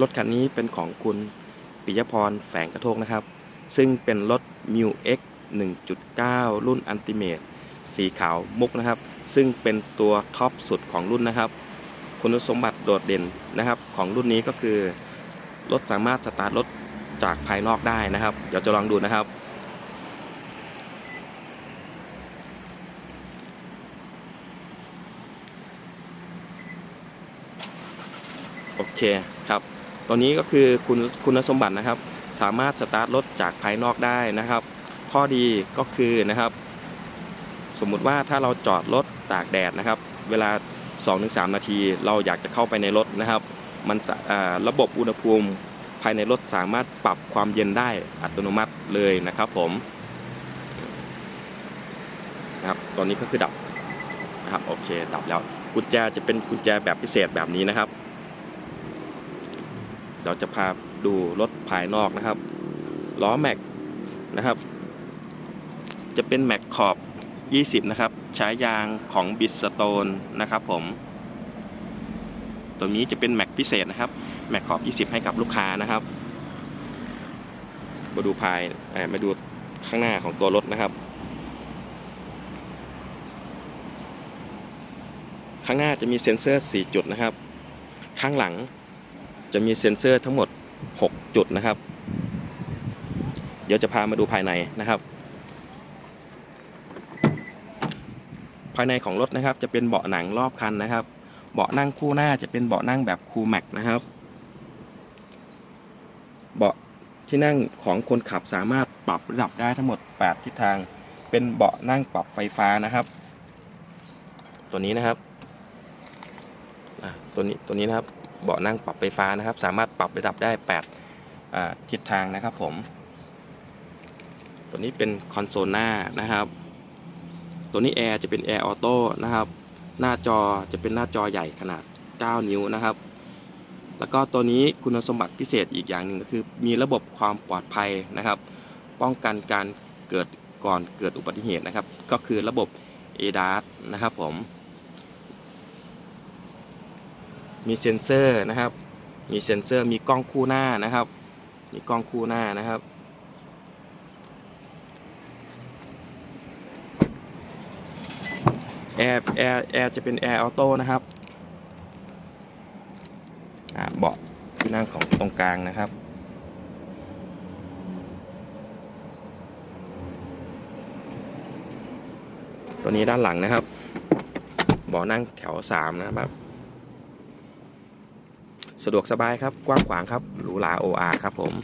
รถคันนี้เป็นของคุณปิยพรแฝงกระโทกนะครับ ซึ่งเป็นรถ m u X 1.9 รุ่นอันติเมตสีขาวมุกนะครับ ซึ่งเป็นตัวท็อปสุดของรุ่นนะครับ คุณสมบัติโดดเด่นนะครับ ของรุ่นนี้ก็คือ รถสามารถสตาร์ทรถจากภายนอกได้นะครับ เดี๋ยวจะลองดูนะครับโอเคครับ ตัวนี้ก็คือคุณคุณสมบัตินะครับ สามารถสตาร์ทรถจากภายนอกได้นะครับ ข้อดีก็คือนะครับ สมมุติว่าถ้าเราจอดรถตากแดดนะครับ เวลา 2-3 นาที เราอยากจะเข้าไปในรถนะครับ มันะระบบอุณหภูมิภายในรถสามารถปรับความเย็นได้อัตโนมัติเลยนะครับผมนะครับตอนนี้ก็คือดับนะครับโอเคดับแล้วกุญแจจะเป็นกุญแจแบบพิเศษแบบนี้นะครับ เราจะพาดูรถภายนอกนะครับล้อแม็กนะครับ จะเป็นแม็กขอบ 20 นะครับใช้ยางของบิสโตนนะครับผม ตัวนี้จะเป็นแม็กพิเศษนะครับ แม็กขอบ 20 ให้กับลูกค้านะครับ มาดูภายมาดูข้างหน้าของตัวรถนะครับ ข้างหน้าจะมีเซ็นเซอร์ 4 จุดนะครับ ข้างหลัง จะมีเซ็นเซอร์ทั้งหมด 6 จุดนะครับ เดี๋ยวจะพามาดูภายในนะครับ ภายในของรถนะครับจะเป็นเบาะหนังรอบคันนะครับ เบาะนั่งคู่หน้าจะเป็นเบาะนั่งแบบคูลแม็กนะครับ เบาะที่นั่งของคนขับสามารถปรับระดับได้ทั้งหมด 8 ทิศทาง เป็นเบาะนั่งปรับไฟฟ้านะครับ ตัวนี้นะครับอะตัวนี้ตัวนี้นะครับ เบาะนั่งปรับไฟฟ้านะครับ สามารถปรับระดับได้8ทิศทางนะครับผม ตัวนี้เป็นคอนโซลหน้านะครับ ตัวนี้แอร์จะเป็นแอร์ออโต้นะครับ หน้าจอจะเป็นหน้าจอใหญ่ขนาด 9 นิ้วนะครับ แล้วก็ตัวนี้คุณสมบัติพิเศษอีกอย่างหนึ่งก็คือ มีระบบความปลอดภัยนะครับ ป้องกันการเกิดก่อนเกิดอุบัติเหตุนะครับ ก็คือระบบ ADAS นะครับผม มีเซ็นเซอร์นะครับ มีเซ็นเซอร์มีกล้องคู่หน้านะครับ มีกล้องคู่หน้านะครับ แอร์ แอร์ แอร์จะเป็นแอร์ออโต้นะครับอ่าเบาะที่นั่งของตรงกลางนะครับตัวนี้ด้านหลังนะครับเบาะนั่งแถวสามนะครับ สะดวกสบายครับ กว้างขวางครับ หรูหราโออาครับผม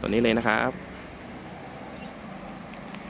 ตัวนี้เลยนะครับ